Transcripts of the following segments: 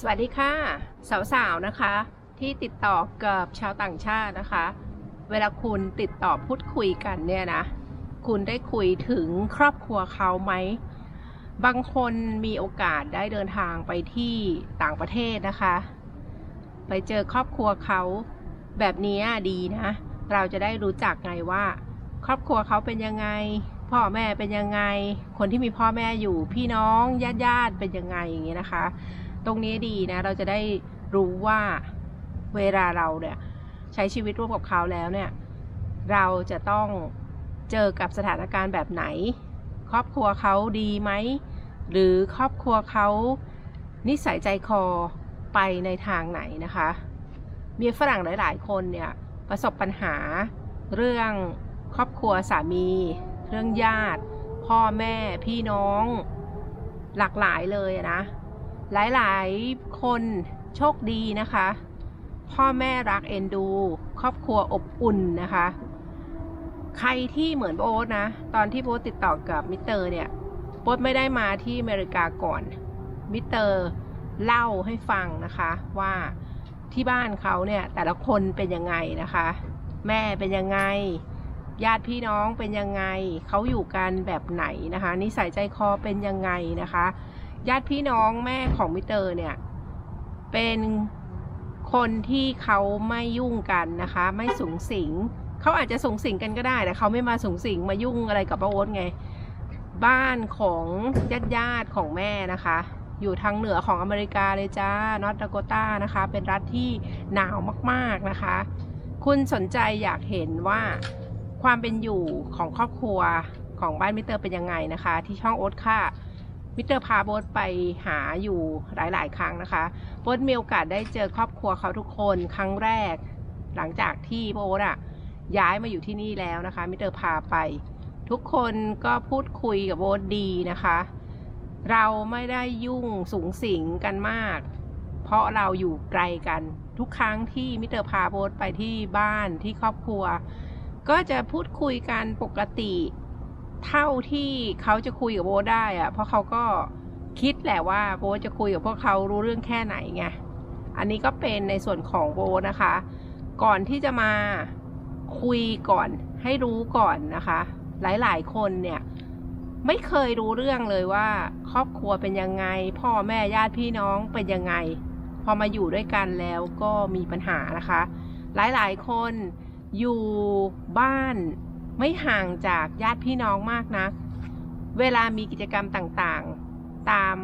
สวัสดีค่ะ สาวๆนะคะ ที่ติดต่อกับชาวต่างชาตินะคะ เวลาคุณติดต่อพูดคุยกันเนี่ยนะ คุณได้คุยถึงครอบครัวเขาไหม บางคนมีโอกาสได้เดินทางไปที่ต่างประเทศนะคะ ไปเจอครอบครัวเขาแบบนี้ดีนะ เราจะได้รู้จักไงว่า ครอบครัวเขาเป็นยังไง พ่อแม่เป็นยังไง คนที่มีพ่อแม่อยู่พี่น้องญาติญาติๆเป็นยังไงอย่างเงี้ยนะคะ ตรงนี้ดีนะ เราจะได้รู้ว่าเวลาเราเนี่ยใช้ชีวิตร่วมกับเขาแล้วเนี่ย เราจะต้องเจอกับสถานการณ์แบบไหน ครอบครัวเขาดีไหม หรือครอบครัวเขานิสัยใจคอไปในทางไหนนะคะมีฝรั่งหลาย ๆ คนเนี่ยประสบปัญหาเรื่องครอบครัวสามี เรื่องญาติ พ่อแม่พี่น้อง หลากหลายเลยนะ หลายๆ คนโชคดีนะคะ พ่อแม่รักเอ็นดู ครอบครัวอบอุ่นนะคะ ใครที่เหมือนโบ๊ทนะ ตอนที่โบ๊ทติดต่อกับมิสเตอร์เนี่ยโบ๊ทไม่ได้มาที่อเมริกาก่อน มิสเตอร์เล่าให้ฟังนะคะว่าที่บ้านเขาเนี่ยแต่ละคนเป็นยังไงนะคะ แม่เป็นยังไง ญาติพี่น้องเป็นยังไง เขาอยู่กันแบบไหนนะคะ นิสัยใจคอเป็นยังไงนะคะ ญาติพี่น้องแม่ของมิเตอร์เนี่ย เป็นคนที่เขาไม่ยุ่งกันนะคะ ไม่สูงสิงเขาอาจจะสูงสิงกันก็ได้แต่เขาไม่มาสูงสิงมายุ่งอะไรกับป้าโอ๊ตไง บ้านของญาติญาติของแม่นะคะ อยู่ทางเหนือของอเมริกาเลยจ้านอตดาโกตานะคะ เป็นรัฐที่หนาวมากๆนะคะ คุณสนใจอยากเห็นว่าความเป็นอยู่ของครอบครัวของบ้านมิเตอร์เป็นยังไงนะคะ ที่ช่องโอ๊ตค่ะ มิสเตอร์พาโบทไปหาอยู่หลาย ๆ ครั้งนะคะโบทมีโอกาสได้เจอครอบครัวเขาทุกคนครั้งแรก หลังจากที่โบทอะย้ายมาอยู่ที่นี่แล้วนะคะมิสเตอร์พาไป ทุกคนก็พูดคุยกับโบทดีนะคะ เราไม่ได้ยุ่งสูงสิงกันมาก เพราะเราอยู่ไกลกันทุกครั้งที่มิสเตอร์พาโบทไปที่บ้านที่ครอบครัว ก็จะพูดคุยกันปกติ เท่าที่เขาจะคุยกับโบได้อะเพราะเขาก็คิดแหละว่าโบจะคุยกับพวกเขารู้เรื่องแค่ไหนไง อันนี้ก็เป็นในส่วนของโบนะคะ ก่อนที่จะมาคุยก่อนให้รู้ก่อนนะคะ หลายๆ คนเนี่ยไม่เคยรู้เรื่องเลยว่า ครอบครัวเป็นยังไง พ่อแม่ญาติพี่น้องเป็นยังไง พอมาอยู่ด้วยกันแล้วก็มีปัญหานะคะ หลายๆ คนอยู่บ้าน ไม่ห่างจากญาติพี่น้องมากนะเวลามีกิจกรรมต่างๆ ตาม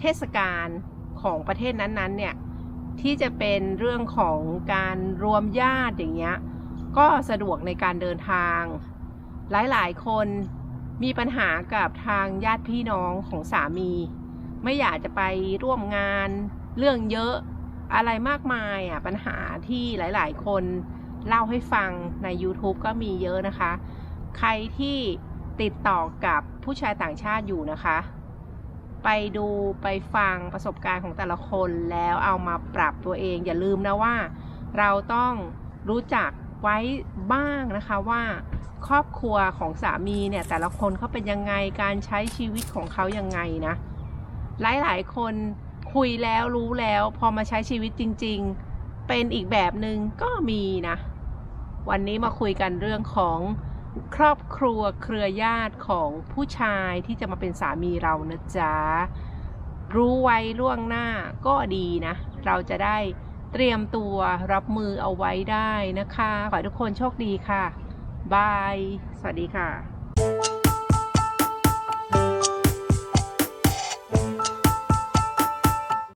เทศกาลของประเทศนั้นๆ เนี่ย ที่จะเป็นเรื่องของการรวมญาติอย่างเงี้ย ก็สะดวกในการเดินทาง หลายๆ คนมีปัญหากับทางญาติพี่น้องของสามี ไม่อยากจะไปร่วมงานเรื่องเยอะอะไรมากมายอะปัญหาที่หลาย ๆ คน เล่าให้ฟังใน YouTube ก็มีเยอะนะคะ ใครที่ติดต่อกับผู้ชายต่างชาติอยู่นะคะ ไปดูไปฟังประสบการณ์ของแต่ละคนแล้วเอามาปรับตัวเอง อย่าลืมนะว่า เราต้องรู้จักไว้บ้างนะคะว่าครอบครัวของสามีเนี่ยแต่ละคนเขาเป็นยังไงการใช้ชีวิตของเขายังไงนะ หลายๆ คนคุยแล้วรู้แล้ว พอมาใช้ชีวิตจริง ๆ เป็นอีกแบบหนึ่งก็มีนะ วันนี้มาคุยกันเรื่องของครอบครัวเครือญาติของผู้ชายที่จะมาเป็นสามีเรานะจ๊ะ รู้ไว้ล่วงหน้าก็ดีนะ เราจะได้เตรียมตัวรับมือเอาไว้ได้นะคะ ขอให้ทุกคนโชคดีค่ะ บาย สวัสดีค่ะ